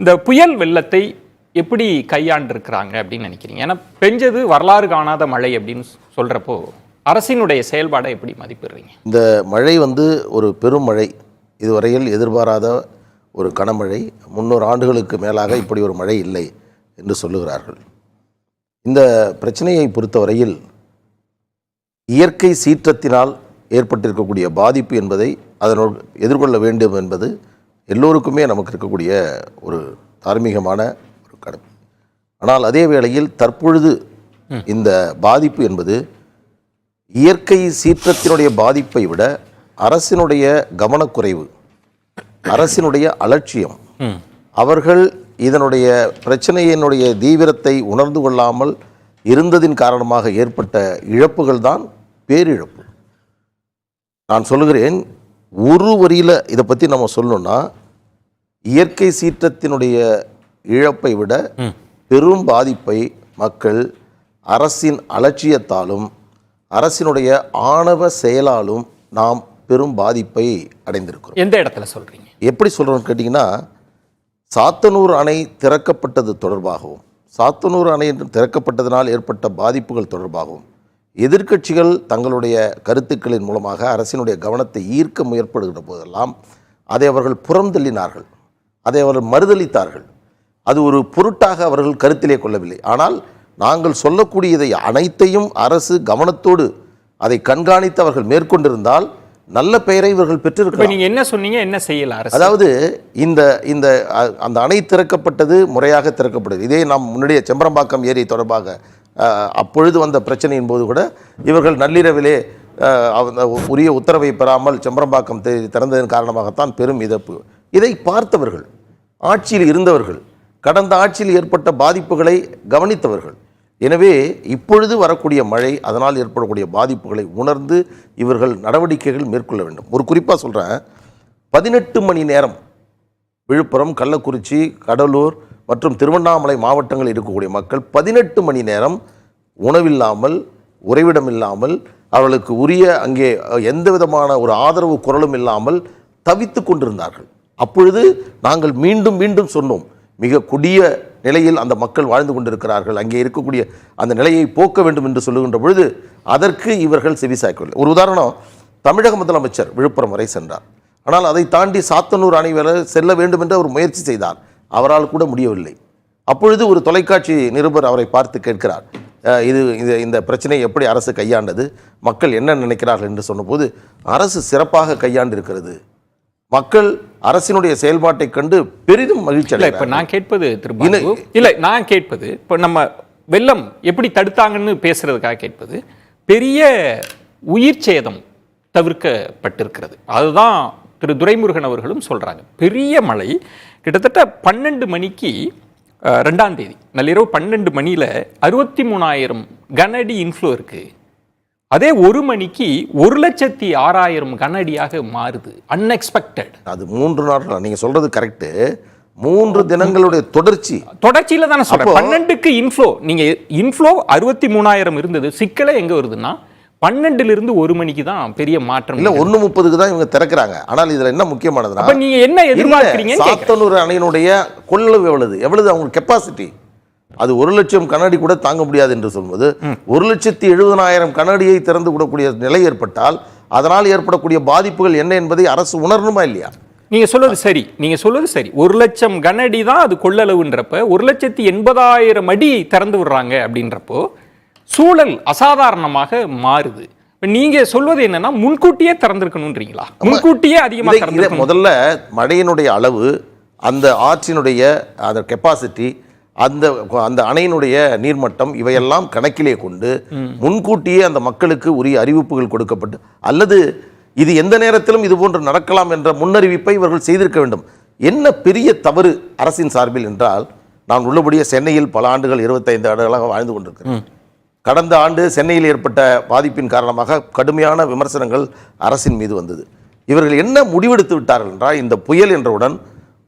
இந்த புயல் வெள்ளத்தை எப்படி கையாண்டிருக்கிறாங்க அப்படின்னு நினைக்கிறீங்க? ஏன்னா பெஞ்சது வரலாறு காணாத மழை அப்படின்னு சொல்கிறப்போ அரசினுடைய செயல்பாடை எப்படி மதிப்பிடுறீங்க? இந்த மழை வந்து ஒரு பெரும் மழை. இதுவரையில் எதிர்பாராத ஒரு கனமழை. முன்னூறு ஆண்டுகளுக்கு மேலாக இப்படி ஒரு மழை இல்லை என்று சொல்லுகிறார்கள். இந்த பிரச்சனையை பொறுத்தவரையில் இயற்கை சீற்றத்தினால் ஏற்பட்டிருக்கக்கூடிய பாதிப்பு என்பதை அதனோடு எதிர்கொள்ள வேண்டும் என்பது எல்லோருக்குமே நமக்கு இருக்கக்கூடிய ஒரு தார்மீகமான ஒரு கடமை ஆனால் அதே வேளையில் தற்பொழுது இந்த பாதிப்பு என்பது இயற்கை சீற்றத்தினுடைய பாதிப்பை விட அரசினுடைய கவனக்குறைவு அரசினுடைய அலட்சியம் அவர்கள் இதனுடைய பிரச்சனையினுடைய தீவிரத்தை உணர்ந்து கொள்ளாமல் இருந்ததின் காரணமாக ஏற்பட்ட இழப்புகள் தான் பேரிழப்பு. நான் சொல்லுகிறேன் ஒரு வரியில் இதை பற்றி நம்ம சொல்லணும்னா இயற்கை சீற்றத்தினுடைய இழப்பை விட பெரும் பாதிப்பை மக்கள் அரசின் அலட்சியத்தாலும் அரசினுடைய ஆணவ செயலாலும் நாம் பெரும் பாதிப்பை அடைந்திருக்கிறோம். எந்த இடத்துல சொல்றீங்க? எப்படி சொல்கிறோன்னு கேட்டிங்கன்னா சாத்தனூர் அணை திறக்கப்பட்டது தொடர்பாகவும் சாத்தனூர் அணை திறக்கப்பட்டதனால் ஏற்பட்ட பாதிப்புகள் தொடர்பாகவும் எதிர்க்கட்சிகள் தங்களுடைய கருத்துக்களின் மூலமாக அரசினுடைய கவனத்தை ஈர்க்க முயற்படுகிற போதெல்லாம் அதை அவர்கள் புறந்தள்ளினார்கள். அதை அவர்கள் மறுதளித்தார்கள் அது ஒரு பொருட்டாக அவர்கள் கருத்திலே கொள்ளவில்லை. ஆனால் நாங்கள் சொல்லக்கூடியதை அனைத்தையும் அரசு கவனத்தோடு அதை கண்காணித்து அவர்கள் மேற்கொண்டிருந்தால் நல்ல பெயரை இவர்கள் இப்ப பெற்றிருக்கலாம். நீங்க என்ன சொன்னீங்க? என்ன செய்யல அரசு? அதாவது இந்த இந்த அந்த அணை திறக்கப்பட்டது முறையாக திறக்கப்பட்டது. இதே நாம் முன்னாடியே செம்பரம்பாக்கம் ஏரி தொடர்பாக அப்பொழுது வந்த பிரச்சனையின் போது கூட இவர்கள் நள்ளிரவிலே உரிய உத்தரவை பெறாமல் செம்பரம்பாக்கம் திறந்ததன் காரணமாகத்தான் பெரும் இழப்பு இதை பார்த்தவர்கள் ஆட்சியில் இருந்தவர்கள் கடந்த ஆட்சியில் ஏற்பட்ட பாதிப்புகளை கவனித்தவர்கள். எனவே இப்பொழுது வரக்கூடிய மழை அதனால் ஏற்படக்கூடிய பாதிப்புகளை உணர்ந்து இவர்கள் நடவடிக்கைகள் மேற்கொள்ள வேண்டும். ஒரு குறிப்பாக சொல்கிறேன் பதினெட்டு மணி நேரம் விழுப்புரம் கள்ளக்குறிச்சி கடலூர் மற்றும் திருவண்ணாமலை மாவட்டங்களில் இருக்கக்கூடிய மக்கள் பதினெட்டு மணி நேரம் உணவில்லாமல் உறைவிடம் இல்லாமல் அவர்களுக்கு உரிய அங்கே எந்த விதமான ஒரு ஆதரவு குரலும் இல்லாமல் தவித்து கொண்டிருந்தார்கள். அப்பொழுது நாங்கள் மீண்டும் மீண்டும் சொன்னோம் மிக கொடிய நிலையில் அந்த மக்கள் வாழ்ந்து கொண்டிருக்கிறார்கள் அங்கே இருக்கக்கூடிய அந்த நிலையை போக்க வேண்டும் என்று சொல்லுகின்ற பொழுது அதற்கு இவர்கள் செவிசாய்க்கவில்லை ஒரு உதாரணம் தமிழக முதலமைச்சர் விழுப்புரம் வரை சென்றார். ஆனால் அதை தாண்டி சாத்தனூர் அணை வரை செல்ல வேண்டும் என்று அவர் முயற்சி செய்தார். அவரால் கூட முடியவில்லை. அப்பொழுது ஒரு தொலைக்காட்சி நிருபர் அவரை பார்த்து கேட்கிறார் இது இது இந்த பிரச்சனையை எப்படி அரசு கையாண்டது? மக்கள் என்ன நினைக்கிறார்கள்? என்று சொன்னபோது அரசு சிறப்பாக கையாண்டிருக்கிறது. மக்கள் அரசினுடைய செயல்பாட்டை கண்டு பெரிதும் மகிழ்ச்சி இல்ல இப்ப. நான் கேட்பது திரும்ப இல்ல நான் கேட்பது இப்ப நம்ம வெள்ளம் எப்படி தடுத்தாங்கன்னு பேசுறதுக்காக கேட்பது பெரிய உயிர் சேதம் தவிர்க்கப்பட்டிருக்கிறது. அதுதான் திரு துரைமுருகன் அவர்களும் சொல்றாங்க. பெரிய மழை கிட்டத்தட்ட பன்னெண்டு மணிக்கு ரெண்டாம் தேதி நள்ளிரவு பன்னெண்டு மணியில அறுபத்தி மூணாயிரம் கனஅடி இன்ஃப்ளோ இருக்கு. அதே ஒரு மணிக்கு ஒரு லட்சத்தி ஆறாயிரம் கனஅடியாக மாறுது அன்எக்ஸ்பெக்டட் அது மூன்று நாட்கள் நீங்க சொல்றது கரெக்டு மூன்று தினங்களுடைய தொடர்ச்சி. தொடர்ச்சியில தானே சொல்றேன். பன்னெண்டுக்கு இன்ஃப்ளோ நீங்க இன்ஃப்ளோ அறுபத்தி மூணாயிரம் இருந்தது. சிக்கலே எங்க வருதுன்னா பன்னெண்டுல இருந்து ஒரு மணிக்கு தான் பெரிய மாற்றம் இல்ல ஒண்ணு முப்பதுக்கு தான் இவங்க திறக்கிறாங்க. ஆனால் இதுல என்ன முக்கியமானதுன்னா நீங்க என்ன கேக்குறேன். சாத்தனூர் அணையினுடைய கொள்ளளவு எவ்வளவு? எவ்வளவு அவங்க கெப்பாசிட்டி அது ஒரு லட்சம் கண்ணாடி கூட தாங்க முடியாது என்று சொல்வது. ஒரு லட்சத்தி எழுபதனாயிரம் கண்ணாடியை திறந்து விடக்கூடிய நிலை ஏற்பட்டால் அதனால் ஏற்படக்கூடிய பாதிப்புகள் என்ன என்பதை அரசு உணரணுமா இல்லையா? நீங்க சொல்றது சரி. நீங்க சொல்றது சரி. ஒரு லட்சம் கனஅடி தான் அது கொள்ளளவுன்றப்ப ஒரு லட்சத்தி எண்பதாயிரம் அடி திறந்து விடுறாங்க அப்படின்றப்போ சூழல் அசாதாரணமாக மாறுது. நீங்க சொல்வது என்னன்னா முன்கூட்டியே திறந்திருக்கணும்ன்றீங்களா? முன்கூட்டியே அதிகமா இதை- இதை திறந்திருக்கணும். முதல்ல மழையினுடைய அளவு அந்த ஆற்றினுடைய அந்த கெப்பாசிட்டி அந்த அந்த அணையினுடைய நீர்மட்டம் இவையெல்லாம் கணக்கிலே கொண்டு முன்கூட்டியே அந்த மக்களுக்கு உரிய அறிவிப்புகள் கொடுக்கப்பட்டு அல்லது இது எந்த நேரத்திலும் இது போன்று நடக்கலாம் என்ற முன்னறிவிப்பை இவர்கள் செய்திருக்க வேண்டும். என்ன பெரிய தவறு அரசின் சார்பில் என்றால் நான் உள்ளபடியே சென்னையில் பல ஆண்டுகள் இருபத்தைந்து ஆண்டுகளாக வாழ்ந்து கொண்டிருக்கிறேன். கடந்த ஆண்டு சென்னையில் ஏற்பட்ட பாதிப்பின் காரணமாக கடுமையான விமர்சனங்கள் அரசின் மீது வந்தது. இவர்கள் என்ன முடிவெடுத்து விட்டார்கள் என்றால் இந்த புயல் என்றவுடன்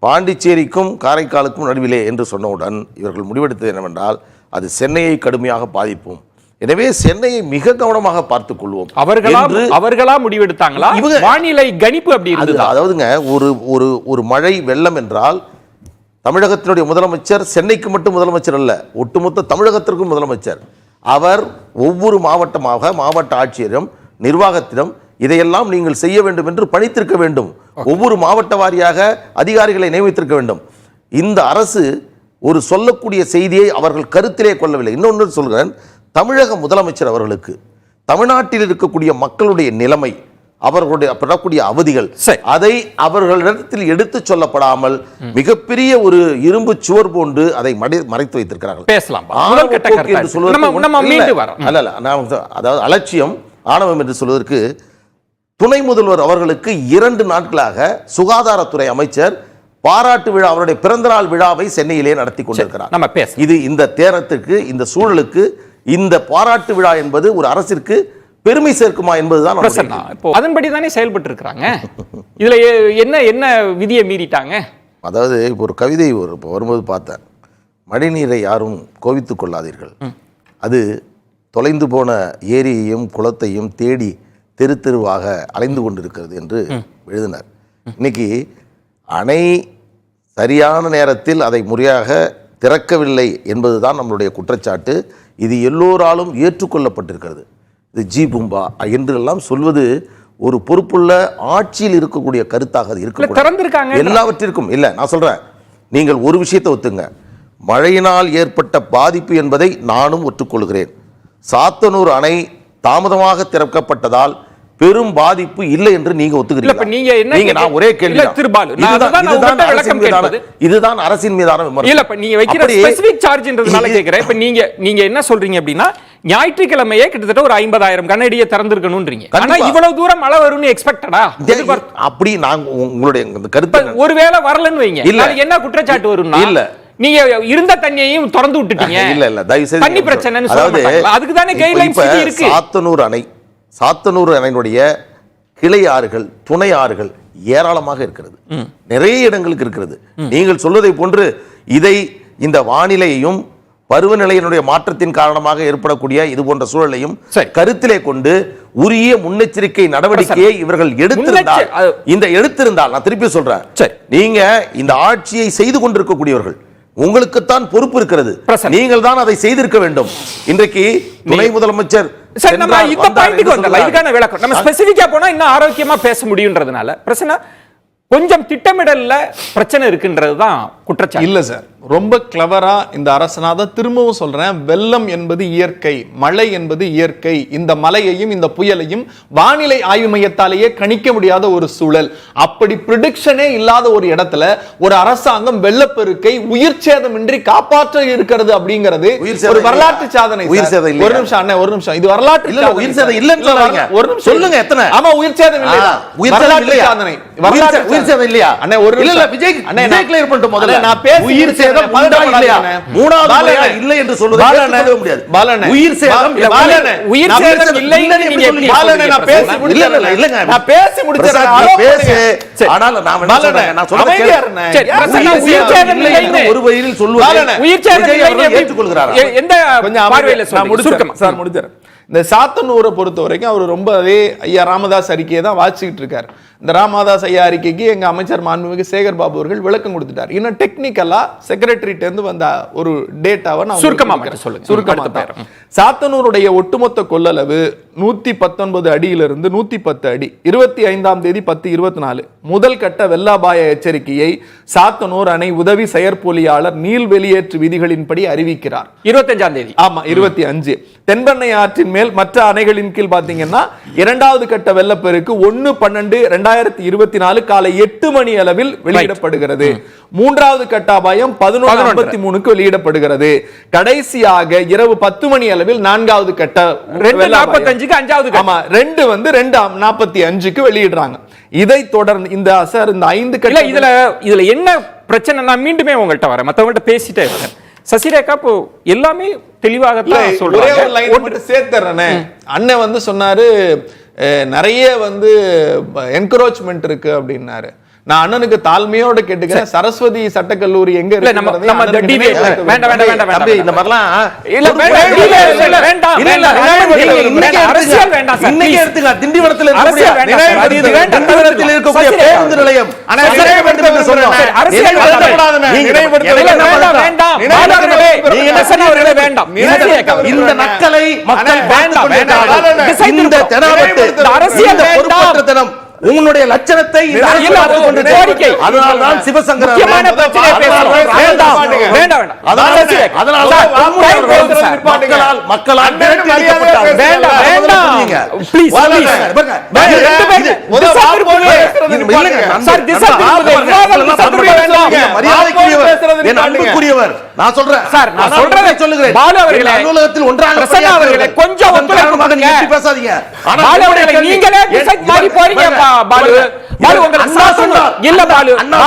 பாண்டிச்சேரிக்கும் காரைக்காலுக்கும் நடுவிலே என்று சொன்னவுடன் இவர்கள் முடிவெடுத்தது என்னவென்றால் அது சென்னையை கடுமையாக பாதிப்போம். எனவே சென்னையை மிக கவனமாக பார்த்துக் கொள்வோம். அவர்களா அவர்களா முடிவெடுத்தாங்களா? இவங்க- வானிலை கணிப்பு அப்படி இருந்ததா? அதாவதுங்க ஒரு ஒரு ஒரு மழை வெள்ளம் என்றால் தமிழகத்தினுடைய முதலமைச்சர் சென்னைக்கு மட்டும் முதலமைச்சர் அல்ல ஒட்டுமொத்த தமிழகத்திற்கும் முதலமைச்சர். அவர் ஒவ்வொரு மாவட்டமாக மாவட்ட ஆட்சியரும் நிர்வாகத்திடம் இதையெல்லாம் நீங்கள் செய்ய வேண்டும் என்று பணித்திருக்க வேண்டும். ஒவ்வொரு மாவட்ட வாரியாக அதிகாரிகளை நியமித்திருக்க வேண்டும். இந்த அரசு ஒரு சொல்லக்கூடிய செய்தியை அவர்கள் கருத்திலே கொள்ளவில்லை. இன்னொன்று சொல்கிறேன் தமிழக முதலமைச்சர் அவர்களுக்கு தமிழ்நாட்டில் இருக்கக்கூடிய மக்களுடைய நிலைமை அவர்களுடைய படக்கூடிய அவதிகள். அதை அவர்களிடத்தில் எடுத்து சொல்லப்படாமல் மிகப்பெரிய ஒரு இரும்பு சுவர் போன்று அதை மறை- மறைத்து வைத்திருக்கிறார்கள். பேசலாம் அதாவது அலட்சியம் ஆணவம் என்று சொல்வதற்கு துணை முதல்வர் அவர்களுக்கு இரண்டு நாட்களாக சுகாதாரத்துறை அமைச்சர் பாராட்டு விழா அவருடைய பிறந்தநாள் விழாவை சென்னையிலே நடத்தி கொண்டிருக்கிறார். நம்ம பேசலாம். இது இந்த தேரத்திற்கு இந்த சூழலுக்கு இந்த பாராட்டு விழா என்பது ஒரு அரசிற்கு பெருமை சேர்க்குமா என்பதுதான் இப்போ அதன்படி தானே செயல்பட்டு இருக்கிறாங்க இதுல என்ன என்ன விதியை மீறிட்டாங்க? அதாவது இப்போ ஒரு கவிதை ஒரு வரும்போது பார்த்தேன். மழைநீரை யாரும் கோவித்துக் கொள்ளாதீர்கள். அது தொலைந்து போன ஏரியையும் குளத்தையும் தேடி தெரு தெருவாக அலைந்து கொண்டிருக்கிறது என்று எழுதினார். இன்னைக்கு அணை சரியான நேரத்தில் அதை முறையாக திறக்கவில்லை என்பதுதான் நம்மளுடைய குற்றச்சாட்டு. இது எல்லோராலும் ஏற்றுக்கொள்ளப்பட்டிருக்கிறது. இது ஜி பூம்பா என்றெல்லாம் சொல்வது ஒரு பொறுப்புள்ள ஆட்சியில் இருக்கக்கூடிய கருத்தாக அது இருக்கக்கூடாது. எல்லாவற்றிற்கும் இல்ல நான் சொல்றேன். நீங்கள் ஒரு விஷயத்தை ஒத்துங்க. மழையினால் ஏற்பட்ட பாதிப்பு என்பதை நானும் ஒற்றுக்கொள்கிறேன் சாத்தனூர் அணை தாமதமாக திறக்கப்பட்டதால் பெரும் பாதிப்பு இல்லை என்று நீங்க ஒத்துக்கிறீங்க நீங்க என்ன நீங்க நான் ஒரே கேள்வி திருபாலு. இதுதான் அரசின் மீதான விமர்சனம் இல்ல நீங்க வைக்கிற ஸ்பெசிபிக் சார்ஜ்ன்றதுனால கேக்குறேன் இப்ப நீங்க நீங்க என்ன சொல்றீங்க அப்படின்னா ஞாயிற்றுக்கிழமையே கிட்டத்தட்ட ஒரு ஐம்பதாயிரம் கண்ணடியை திறந்திருக்கணும்ன்றீங்க ஆனா. இவ்வளவு தூரம் மழை வரும்னு எக்ஸ்பெக்டடா அப்படி நான் உங்களுடைய கருத்து? ஒருவேளை வரலன்னு வைங்க இல்ல. என்ன குற்றச்சாட்டு வரும்னா இல்ல. நீங்க இருந்த தண்ணியையும் திறந்து விட்டுட்டீங்க இல்ல இல்ல தயவு செய்து தண்ணி பிரச்சனைன்னு மாட்டாங்களா? அதுக்கு தானே கைட்லைன்ஸ் இருக்கு சாத்தனூர் அணை சாத்தனூர் அணையினுடைய கிளை ஆறுகள் துணை ஆறுகள் ஏராளமாக இருக்கிறது. நிறைய இடங்களுக்கு இருக்கிறது. நீங்கள் சொல்வதை போன்று இதை இந்த வானிலையையும் பருவநிலையினுடைய மாற்றத்தின் காரணமாக ஏற்படக்கூடிய இது போன்ற சூழலையும். கருத்திலே கொண்டு உரிய முன்னெச்சரிக்கை நடவடிக்கையை இவர்கள் எடுத்திருந்தால் இந்த எடுத்திருந்தால் நான் திருப்பி சொல்றேன். நீங்க இந்த ஆட்சியை செய்து கொண்டிருக்கக்கூடியவர்கள் உங்களுக்குத்தான் பொறுப்பு இருக்கிறது. நீங்கள் தான் அதை செய்திருக்க வேண்டும் இன்றைக்கு துணை முதலமைச்சர் சரி நம்ம இந்த வந்தலாம் சொல்கிறார். இதுக்கான விளக்கம் நம்ம ஸ்பெசிபிக்கா போனா இன்னும் ஆரோக்கியமா பேச முடியுன்றதுனால பிரச்சனை கொஞ்சம் திட்டமிடல்ல பிரச்சனை இருக்குன்றது தான் குற்றச்சாட்டு இல்ல சார் ரொம்ப கிளவரா இந்த அரசனா தான் திரும்பவும் சொல்றேன் வெள்ளம் என்பது இயற்கை மழை என்பது இயற்கை இந்த மலையையும் இந்த புயலையும் வானிலை ஆய்வு மையத்தாலேயே கணிக்க முடியாத ஒரு சூழல் அப்படி ப்ரிடிக்ஷனே இல்லாத ஒரு இடத்துல ஒரு அரசாங்கம் வெள்ளப்பெருக்கை உயிர் சேதமின்றி காப்பாற்ற இருக்கிறது அப்படிங்கிறது ஒரு வரலாற்று? சாதனை உயிர். சேதம்? ஒரு நிமிஷம் அண்ணே ஒரு நிமிஷம் இது வரலாற்று இல்ல, இல்ல, உயிர். சேதம் இல்லைன்னு இல்ல, சொல்றீங்க. ஒரு நிமிஷம் சொல்லுங்க, எத்தனை? ஆமா உயிர் சேதம் இல்லை உயிர் சேதம் இல்லையா? சாதனை உயிர் வரலாற்று சே- உயிர் சேதம் இல்லையா? அண்ணே ஒரு இல்ல, இல்ல. விஜய் அண்ணே, விஜய் நான் clear பண்ணிட்டு முதல்ல. அண்ணே, நான் பேசி உயிர் சேதம். மூணாவது இல்லை என்று சொல்வதை முடியாது. சேதம் இல்ல, நான் சேதம் பேசி? இல்ல, இல்ல. இல்லைங்க. நான் பேசி allow பேசு. ஆனால் நான் சொல்றேன், உயிர் சேதம் இல்லை ஒரு வழியில் சொல்வதை. உயிர் சேதம் இல்லைன்னு ஏற்றுக்கொள்கிறாரா? எந்த கொஞ்சம் பார்வையில நான். சுருக்கமா. சார் முடிச்சிடுறேன். இந்த சாத்தனூரை பொறுத்த வரைக்கும் அவர் ரொம்ப அதே ஐயா ராமதாஸ் அறிக்கையை தான் வாசிக்கிட்டு இருக்காரு. இந்த ராமதாஸ் ஐயா அறிக்கைக்கு எங்க அமைச்சர் மாண்புமிகு சேகர் பாபு அவர்கள் விளக்கம் கொடுத்துட்டார். இன்னும் டெக்னிக்கலா செக்ரட்டரிட்ட இருந்து வந்த ஒரு டேட்டாவை நான் உங்களுக்கு சுருக்கமா கொடுக்கிறேன். மட்டும் சொல்லுங்க. சுருக்கமா அடுத்த தான். சாத்தனூருடைய ஒட்டுமொத்த கொள்ளளவு நூத்தி பத்தொன்பது அடியிலிருந்து நூத்தி பத்து அடி. இருபத்தி ஐந்தாம் தேதி பத்து இருபத்தி நாலு. முதல் கட்ட வெள்ளாபாய எச்சரிக்கையை சாத்தனூர் அணை உதவி செயற்பொறியாளர் நீள் வெளியேற்று விதிகளின்படி அறிவிக்கிறார். இருபத்தஞ்சாம் தேதி. ஆமா இருபத்தி அஞ்சு. தென்பெண்ணை ஆற்றின் மேல் மற்ற அணைகளின் கீழ் பாத்தீங்கன்னா இரண்டாவது கட்ட வெள்ளப்பெருக்கு ஒன்னு பன்னெண்டு ரெண்டாயிரத்தி இருபத்தி நாலு காலை எட்டு மணி அளவில் வெளியிடப்படுகிறது. மூன்றாவது கட்ட அபாயம் பதினொன்று. ஐம்பத்தி மூணுக்கு வெளியிடப்படுகிறது. கடைசியாக இரவு பத்து மணி அளவில் நான்காவது கட்ட. நாற்பத்தஞ்சுக்கு அஞ்சாவது. ஆமா ரெண்டு வந்து ரெண்டு நாற்பத்தி அஞ்சுக்கு வெளியிடுறாங்க. இதை தொடர்ந்து இந்த சார் இந்த ஐந்து கட்ட இதுல இதுல என்ன பிரச்சனை நான் மீண்டுமே உங்கள்ட்ட வரேன். மத்தவங்கள்ட்ட பேசிட்டே வரேன் சசிரேகா இப்போ எல்லாமே லைன் மட்டும் சேர்த்துறேனே. அண்ணன் வந்து சொன்னாரு நிறைய வந்து என்கரோச்மெண்ட் இருக்கு அப்படின்னாரு. நான் அண்ணனுக்கு தாழ்மையோட கேட்டுக்கிறேன் சரஸ்வதி சட்டக்கல்லூரி எங்க நம்ம- நம்ம படுத்த வேண்டாம், வேண்டும். வேண்டாம், வேண்டாம், தம்பி, வேண்டாம். இந்த மாதிரிலாம் இல்ல, வேண்டாம், வேண்டாம், இல்ல. அரசியல் வேண்டாம், இன்னைக்கு. எடுத்துங்க. திண்டிவனத்தில் இருக்கக்கூடிய அரசியல். திண்டிவனத்தில் இருக்கக்கூடிய பேருந்து நிலையம் சரி, வேண்டும் என்று சொன்னோம். அரசியல் வேண்டாம். அரசியல். இந்த நக்கலை மக்கள் வேண்டாம், இந்த. தெனாவட்டு அரசியல் வேண்டாம். உன்னுடைய லட்சணத்தை. அதனால்தான் சிவசங்கர. மக்களால் மரியாதைக்குரியவர். நான் சொல்றேன். சார், நான் சொல்றதை சொல்லுகிறேன். பாலு அவர்களே, அலுவலகத்தில் ஒன்றாக அவர்களே. கொஞ்சம் பேசாதீங்க. நீங்களே மாறி இவர்- போறீங்க, இவர்- பா- பாலு. பாலு, உங்களுக்கு அண்ணா சொன்னார். இல்ல, பாலு. அண்ணா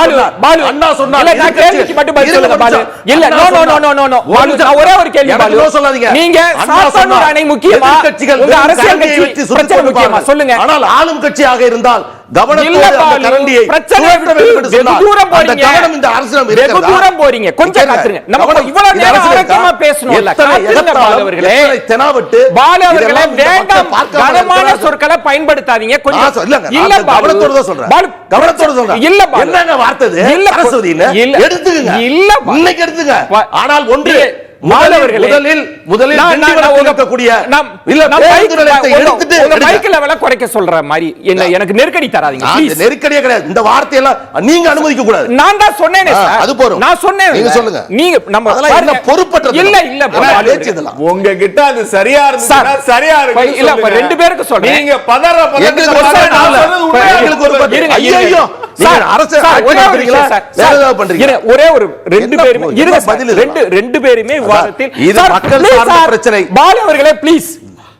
பாலு. அண்ணா சொன்னார். இல்ல, நான் கேள்விக்கு மட்டும் பதில் சொல்லுங்க, பாலு. இல்ல, no, சொன்னார். no, no, no. ஒரு பாலு. நான் ஒரே ஒரு கேள்வி, பாலு. சொல்லாதீங்க. நீங்க சொன்னார். அணை முக்கியமா? உங்க அரசியல் கட்சி பிரச்சனை முக்கியமா? சொல்லுங்க. ஆனால் ஆளும் கட்சியாக இருந்தால் போறீங்க. கொஞ்சம். காத்துருங்க. நம்ம இவ்வளவு நேரம் ஆரோக்கியமா இந்த வேண்டாம் கனமான. சொற்களை பயன்படுத்தாதீங்க கொஞ்சம் இல்ல நான் பாலு. கவனத்தோட தான் சொல்றேன். பாலு, கவனத்தோட சொல்றேன். இல்ல. என்னங்க வார்த்தை? இல்ல, சரஸ்வதின்னு? இல்ல. எடுத்துக்கங்க. இல்ல. இன்னைக்கு எடுத்துங்க. ஆனால் ஒன்று மாணவர்களே, முதலில் முதலில் உங்க- உங்க- உங்க குறைக்க சொல்ற மாதிரி என்ன எனக்கு நெருக்கடி தராதீங்க நெருக்கடியே கிடையாது. இந்த வார்த்தையெல்லாம் நீங்க அனுமதிக்க கூடாது. நான் தான் சொன்னேனே அது போதும். நான் சொன்னேன் நீங்க சொல்லுங்க. நீங்க நம்ம அதெல்லாம். பொறுப்பற்றது இல்ல இல்ல. இதெல்லாம். உங்ககிட்ட அது சரியா சார், சரியா இருக்கு இல்ல, இப்ப ரெண்டு பேருக்கு சொல்றேன். நீங்க பதற பதற ஐயோ, ஒரே ஒரு ரெண்டு பேருமே? ரெண்டு ரெண்டு பேருமே விவாதத்தில் இது சார், பிரச்சனை. பாலு அவர்களே ப்ளீஸ்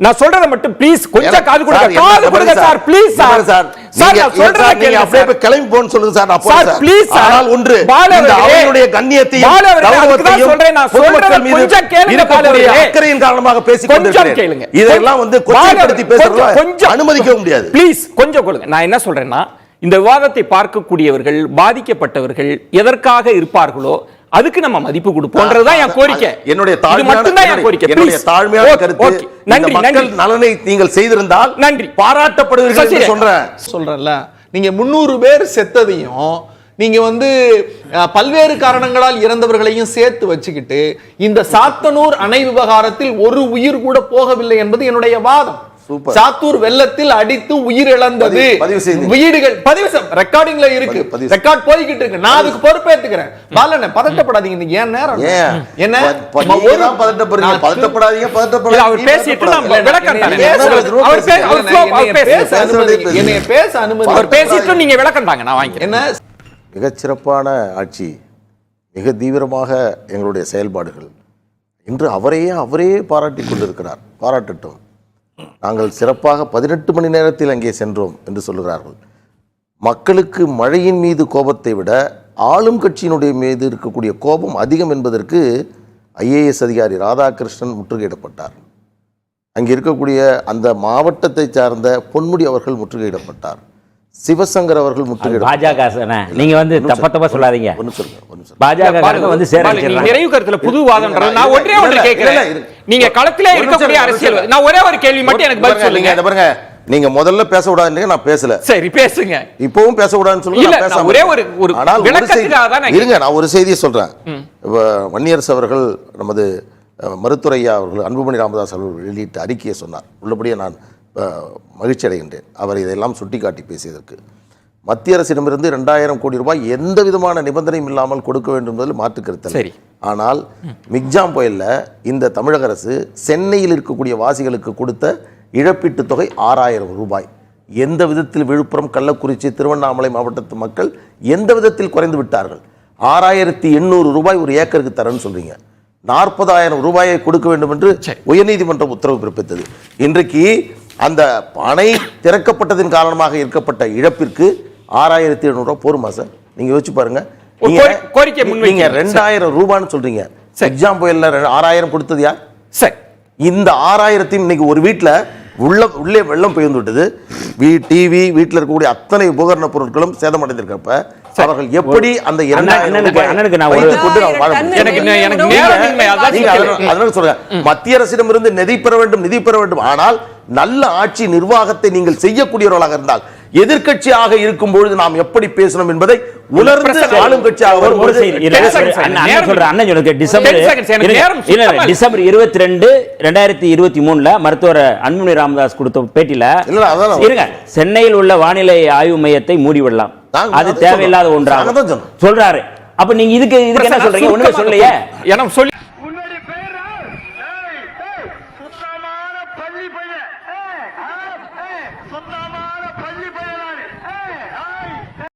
நான் சொல்றத மட்டும் ப்ளீஸ் கொஞ்சம் காது கொடுங்க காது கொடுங்க sir please sir sir sir நான் சொல்றத கேளுங்க அப்படியே போய் கிளம்பி போன்னு சொல்லுங்க சார் நான் சார், please சார். ஆனால் ஒன்று இந்த கண்ணியத்தையும் அதுக்கு தான் கௌரவத்தையும் சொல்றேன், நான் சொல்றதை கொஞ்சம் கேளுங்க. அக்கறையின் காரணமாக பேசிக் கொஞ்சம். கேளுங்க இதெல்லாம் வந்து கொச்சைப்படுத்தி கொஞ்சம், கொஞ்சம். அனுமதிக்க முடியாது ப்ளீஸ் கொஞ்சம் கொடுங்க நான் என்ன சொல்றேன்னா இந்த விவாதத்தை பார்க்கக்கூடியவர்கள் பாதிக்கப்பட்டவர்கள் எதற்காக இருப்பார்களோ அதுக்கு நம்ம மதிப்பு கொடுப்போம்ன்றதுதான் என் கோரிக்கை என்னுடைய மட்டும்தான் என் கோரிக்கை என்னுடைய. தாழ்மையான கருத்து நன்றி மக்கள் நலனை நீங்கள் செய்திருந்தால் நன்றி. பாராட்டப்படுவீர்கள். சொல்றேன் சொல்றேன்ல நீங்க முந்நூறு பேர் செத்ததையும் நீங்க வந்து பல்வேறு காரணங்களால் இறந்தவர்களையும் சேர்த்து வச்சுக்கிட்டு இந்த சாத்தனூர் அணை விவகாரத்தில் ஒரு உயிர் கூட போகவில்லை என்பது என்னுடைய வாதம். சாத்தூர் வெள்ளத்தில் அடித்து உயிர் இழந்தது பதிவு- பதிவு செய்தீங்க. வீடுகள் பதிவு ரெக்கார்டிங்ல இருக்கு. ரெக்கார்ட் போய்கிட்டு இருக்கு. நான் அதுக்கு பொறுப்பேத்துக்கிறேன். பாலன பதட்டப்படாதீங்க. இன்னைக்கு ஏன் நேரம் என்ன? நீங்க பதட்டப்படுறீங்க. பதட்டப்படாதீங்க பதட்டப்படாதீங்க. அவர் பேசிட்டு அவர் பேச- அனுமதி அவர் பேசிட்டு நீங்க விளக்கம் தாங்க நான் வாங்கிக்கிறேன். என்ன? மிகச்சிறப்பான ஆட்சி. மிக தீவிரமாக எங்களுடைய செயல்பாடுகள். இன்று அவரையே அவரே பாராட்டிக் கொண்டிருக்கிறார். பாராட்டட்டும். நாங்கள் சிறப்பாக பதினெட்டு மணி நேரத்தில் அங்கே சென்றோம் என்று சொல்கிறார்கள் மக்களுக்கு மழையின் மீது கோபத்தை விட ஆளும் கட்சியினுடைய மீது இருக்கக்கூடிய கோபம் அதிகம் என்பதற்கு ஐஏஎஸ் அதிகாரி ராதாகிருஷ்ணன் முற்றுகையிடப்பட்டார். அங்கே இருக்கக்கூடிய அந்த மாவட்டத்தை சார்ந்த பொன்முடி அவர்கள் முற்றுகையிடப்பட்டார். சிவசங்கர் அவர்கள் முற்றுகையிடப்பட்டார் பாஜக நீங்க வந்து தப்ப தப்பா சொல்லாதீங்க. சொல்லுங்க சொல்லுங்க பாஜக வந்து சேர நிறைவு கருத்துல புது நான் ஒன்றே ஒன்று கேட்கிறேன். நீங்க களத்திலே இருக்கக்கூடிய அரசியல். நான் ஒரே ஒரு கேள்வி மட்டும் எனக்கு பதில் பாருங்க, சொல்லுங்க. நீங்க இதை பாருங்க நீங்க முதல்ல பேச விடாதுன்னு நான் பேசல. சரி பேசுங்க. இப்பவும் பேச விடாதுன்னு சொல்லுங்க ஒரே ஒரு-. ஒரு ஆனால் இருங்க நான் ஒரு செய்தியை சொல்றேன். வன்னியரசு அவர்கள் நமது மருத்துவரையா அவர்கள் அன்புமணி ராமதாஸ் அவர்கள் வெளியிட்ட அறிக்கையை சொன்னார். உள்ளபடியே நான் மகிழ்ச்சி அடைகின்றேன் அவர் இதையெல்லாம் சுட்டிக்காட்டி பேசியதற்கு மத்திய அரசிடமிருந்து ரெண்டாயிரம் கோடி ரூபாய் எந்த விதமான நிபந்தனையும் இல்லாமல் கொடுக்க வேண்டும் என்பதில் மாற்று கருத்து இல்லை. சரி. ஆனால் மிக்ஜாம் புயல்ல இந்த தமிழக அரசு சென்னையில் இருக்கக்கூடிய வாசிகளுக்கு கொடுத்த இழப்பீட்டுத் தொகை ஆறாயிரம் ரூபாய் எந்த விதத்தில் விழுப்புரம் கள்ளக்குறிச்சி திருவண்ணாமலை மாவட்டத்து மக்கள் எந்த விதத்தில் குறைந்து விட்டார்கள் ஆறாயிரத்தி எண்ணூறு ரூபாய் ஒரு ஏக்கருக்கு தரேன்னு சொல்றீங்க நாற்பதாயிரம் ரூபாயை கொடுக்க வேண்டும் என்று. உயர்நீதிமன்றம் உத்தரவு பிறப்பித்தது இன்றைக்கு அந்த அணை திறக்கப்பட்டதின் காரணமாக இருக்கப்பட்ட இழப்பிற்கு ஆறாயிரத்தி எழுநூறு ரூபாய் போருமா சார்? நீங்க யோசிச்சு பாருங்க. கோரிக்கை முன்வைக்கிறீங்க. நீங்க ரெண்டாயிரம் ரூபான்னு சொல்றீங்க. சரி. எக்ஸாம் புயல்ல ஆறாயிரம் கொடுத்தது யார் சரி. இந்த ஆறாயிரத்தையும் இன்னைக்கு ஒரு வீட்ல உள்ள உள்ளே வெள்ளம் பெய்ந்து விட்டது வீ டிவி வீட்டில் இருக்கக்கூடிய அத்தனை உபகரண பொருட்களும் சேதமடைந்திருக்கப்ப அவர்கள் எப்படி அந்த மத்திய அரசிடமிருந்து நிதி பெற வேண்டும் நிதி பெற வேண்டும். ஆனால் நல்ல ஆட்சி நிர்வாகத்தை நீங்கள் செய்யக்கூடியவர்களாக இருந்தால் எதிர்க்கட்சியாக இருக்கும் பொழுது நாம் எப்படி பேசணும் என்பதை உணர்ந்து. ஆளும் கட்சியாக டிசம்பர் 10 seconds, எனக்கு இருங்க. நேரம் இல்ல, இல்ல, சுத்தமா இல்ல. டிசம்பர் இருபத்தி ரெண்டு ரெண்டாயிரத்தி இருபத்தி மூணுல மருத்துவர் அன்புமணி ராமதாஸ் கொடுத்த பேட்டியில இருங்க சென்னையில் உள்ள வானிலை ஆய்வு மையத்தை மூடிவிடலாம் நாங்க அது தேவையில்லாத சொன்னோம். சொல்றாரு அப்ப நீங்க இதுக்கு இதுக்கு என்ன சொல்றீங்க ஒண்ணுமே சொல்லலையே ஏன்னா சொல்லி